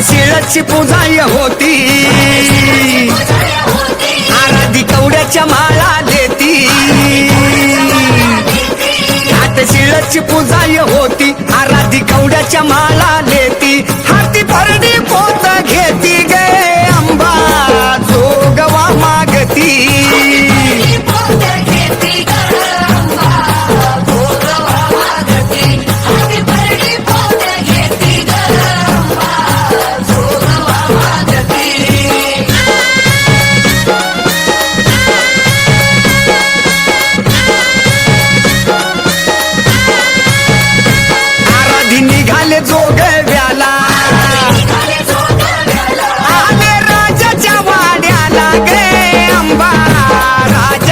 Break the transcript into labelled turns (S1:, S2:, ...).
S1: शिळाची पूजाय होती. आराधी कवड्याच्या माळा देती. हात शिळाची पूजाय होती. आराधी कवड्याच्या माळा आले जोग